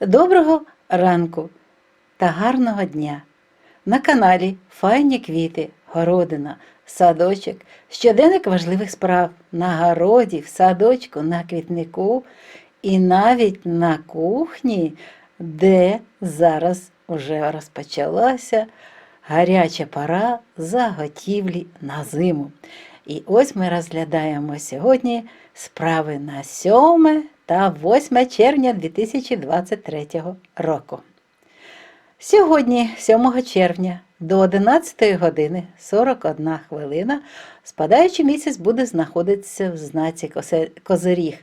Доброго ранку та гарного дня! На каналі Файні квіти, городина, садочок, щоденник важливих справ на городі, в садочку, на квітнику і навіть на кухні, де зараз уже розпочалася гаряча пора заготівлі на зиму. І ось ми розглядаємо сьогодні справи на 7 та 8 червня 2023 року. Сьогодні, 7 червня, до 11 години 41 хвилина, спадаючий місяць буде знаходитися в знаці Козиріг.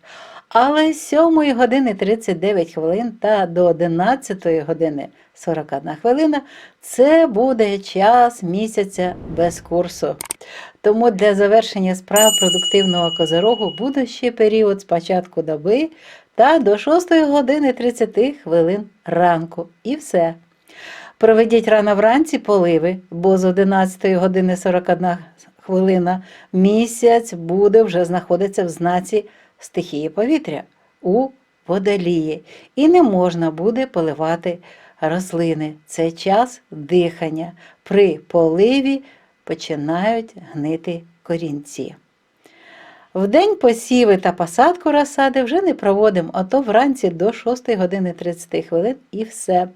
Але з 7 години 39 хвилин та до 11 години 41 хвилина це буде час місяця без курсу. Тому для завершення справ продуктивного козирогу буде ще період з початку доби та до 6 години 30 хвилин ранку. І все. Проведіть рано вранці поливи, бо з 11 години 41 хвилина місяць буде вже знаходитися в знаці стихії повітря у водолії. І не можна буде поливати рослини. Це час дихання. При поливі починають гнити корінці. Вдень посіви та посадку розсади вже не проводимо, а то вранці до 6 години 30 хвилин і все.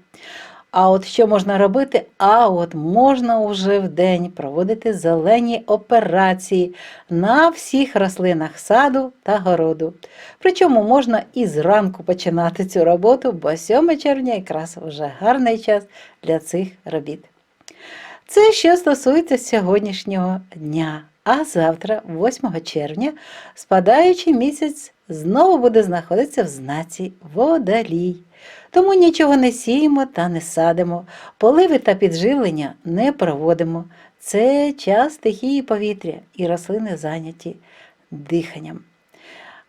А от що можна робити? А от можна вже вдень проводити зелені операції на всіх рослинах саду та городу. Причому можна і зранку починати цю роботу, бо 7 червня якраз вже гарний час для цих робіт. Це що стосується сьогоднішнього дня. А завтра, 8 червня, спадаючий місяць знову буде знаходитися в знаці водолій. Тому нічого не сіємо та не садимо, поливи та підживлення не проводимо. Це час стихії повітря і рослини зайняті диханням.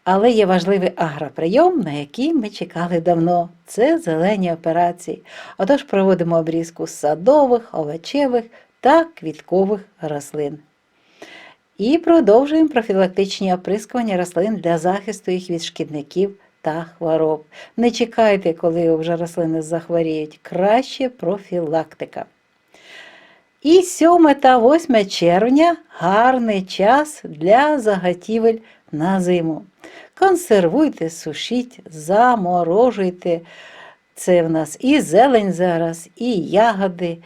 Але є важливий агроприйом, на який ми чекали давно. Це зелені операції. Отож проводимо обрізку садових, овочевих та квіткових рослин. І продовжуємо профілактичні оприскування рослин для захисту їх від шкідників та хвороб. Не чекайте, коли вже рослини захворіють. Краще профілактика. І 7 та 8 червня гарний час для заготівель на зиму. Консервуйте, сушіть, заморожуйте. Це в нас і зелень зараз, і ягоди.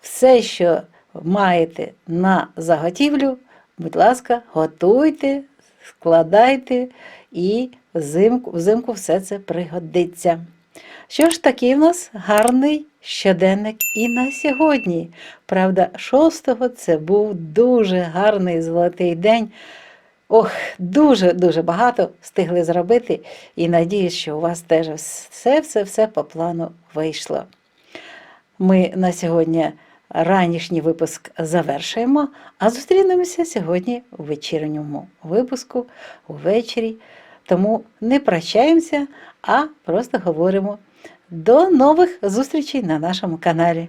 Все, що маєте на заготівлю, будь ласка, готуйте, складайте і взимку, взимку все це пригодиться. Що ж такий в нас гарний щоденник і на сьогодні. Правда, 6-го це був дуже гарний золотий день. Ох, дуже-дуже багато встигли зробити, і надіюсь, що у вас теж все-все-все по плану вийшло. Ми на сьогодні ранішній випуск завершуємо, а зустрінемося сьогодні у вечірньому випуску увечері. Тому не прощаємося, а просто говоримо. До нових зустрічей на нашому каналі.